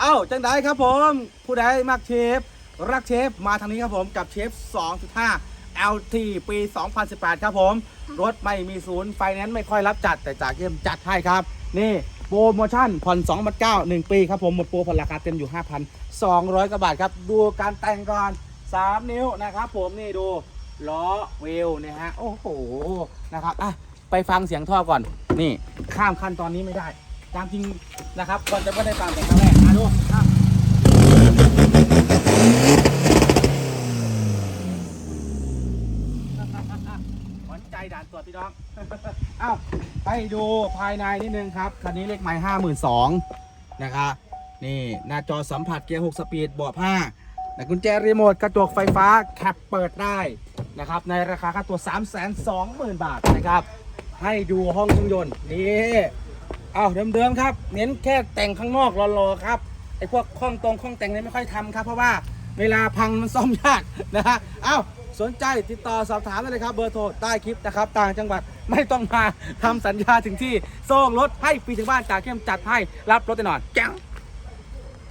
เอ้าจังไดครับผม ผู้ใดมักเชฟ รักเชฟมาทางนี้ครับผมกับเชฟ 2.5 LT ปี 2018 ครับผม รถไม่มีศูนย์ไฟแนนซ์ไม่ค่อยรับจัดแต่จากเกมจัดให้ครับ นี่โปรโมชั่นผ่อน2 9 0 0 1ปีครับผม หมดโปรผ่อนราคาเต็มอยู่ 5,200กว่าบาทครับ ดูการแต่งก่อน 3 นิ้วนะครับผมนี่ดูล้อเวลนะฮะ โอ้โหนะครับอะไปฟังเสียงท่อก่อน นี่ข้ามขั้นตอนนี้ไม่ได้ ตามจริงนะครับก่อนจะไม่ได้ตามแต่ครั้งแรกมาดูอะขวัญใจด่านตรวจพี่น้องเอ้าไปดูภายในนิดนึงครับคันนี้เลขไม้ห้าหมื่นสองนะครับนี่หน้าจอสัมผัสเกียร์6สปีดเบาะผ้าแต่กุญแจรีโมทกระจกไฟฟ้าแคปเปิดได้นะครับในราคาค่าตัว 3 2 0 0 0 0 บาทนะครับ ให้ดูห้องเครื่องยนต์นี่ เอาเดิมๆครับ เน้นแค่แต่งข้างนอกรอๆครับไอ้พวกข้องตรงข้องแต่งเนี่ยไม่ค่อยทำครับ เพราะว่าเวลาพังมันซ่อมยากนะฮะเอ้าสนใจติดต่อสอบถามได้เลยครับ เบอร์โทรใต้คลิปนะครับ ต่างจังหวัดไม่ต้องมาทำสัญญาถึงที่ส่งรถให้ฟรีถึงบ้านจากเข้มจัดให้รับรถแน่นอนแจ้ง